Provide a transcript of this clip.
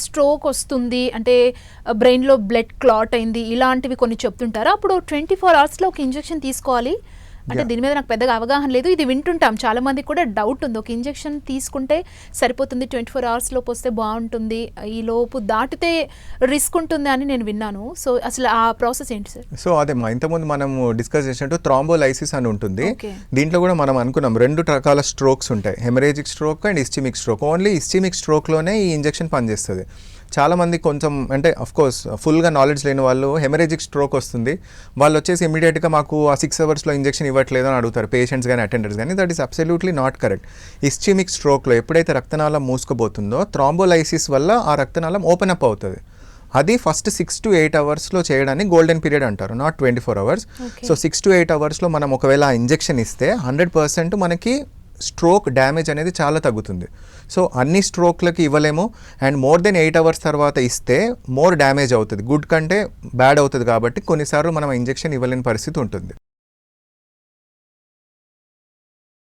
Stroke వస్తుంది అంటే బ్రెయిన్లో బ్లడ్ క్లాట్ అయింది ఇలాంటివి కొన్ని చెప్తుంటారు? అప్పుడు ట్వంటీ ఫోర్ అవర్స్లో ఒక ఇంజెక్షన్ తీసుకోవాలి. అంటే. దీని మీద నాకు పెద్దగా అవగాహన లేదు. ఇది వింటుంటాం. చాలా మంది కూడా డౌట్ ఉంది. ఒక ఇంజెక్షన్ తీసుకుంటే సరిపోతుంది. ట్వంటీ ఫోర్ అవర్స్ లోపు వస్తే బాగుంటుంది. ఈ లోపు దాటితే రిస్క్ ఉంటుంది అని నేను విన్నాను. సో అసలు ఆ ప్రాసెస్ ఏంటి సార్? సో అదే మా ఇంతకుముందు మనం డిస్కస్ చేసినట్టు థ్రాంబోలైసిస్ అని ఉంటుంది. దీంట్లో కూడా మనం అనుకున్నాం రెండు రకాల స్ట్రోక్స్ ఉంటాయి. Haemorrhagic stroke and ischaemic stroke only ischaemic స్ట్రోక్లోనే ఈ ఇంజెక్షన్ పనిచేస్తుంది. చాలా మంది కొంచెం అంటే కోర్స్ ఫుల్గా నాలెడ్జ్ లేని వాళ్ళు హెమరేజిక్ స్ట్రోక్ వస్తుంది. వాళ్ళు వచ్చేసి ఇమీడియట్గా మాకు ఆ సిక్స్ అవర్స్లో ఇంజెక్షన్ ఇవ్వట్లేదు అని అడుగుతారు పేషెంట్స్ కానీ అటెండర్స్ కానీ that is absolutely not correct ischaemic స్ట్రోక్లో ఎప్పుడైతే రక్తనాళం మూసుకుపోతుందో థ్రాంబోలైసిస్ వల్ల ఆ రక్తనాళం ఓపెన్ అప్ అవుతుంది. అది ఫస్ట్ సిక్స్ టు ఎయిట్ అవర్స్లో చేయడాన్ని గోల్డెన్ పీరియడ్ అంటారు not twenty four hours. So six to eight అవర్స్లో మనం ఒకవేళ ఇంజెక్షన్ ఇస్తే హండ్రెడ్ పర్సెంట్ మనకి స్ట్రోక్ డ్యామేజ్ అనేది చాలా తగ్గుతుంది. సో అన్ని స్ట్రోక్లకి ఇవ్వలేము. And more than eight hours తర్వాత ఇస్తే మోర్ డ్యామేజ్ అవుతుంది. గుడ్ కంటే బ్యాడ్ అవుతుంది కాబట్టి కొన్నిసార్లు మనం ఇంజెక్షన్ ఇవ్వలేని పరిస్థితి ఉంటుంది.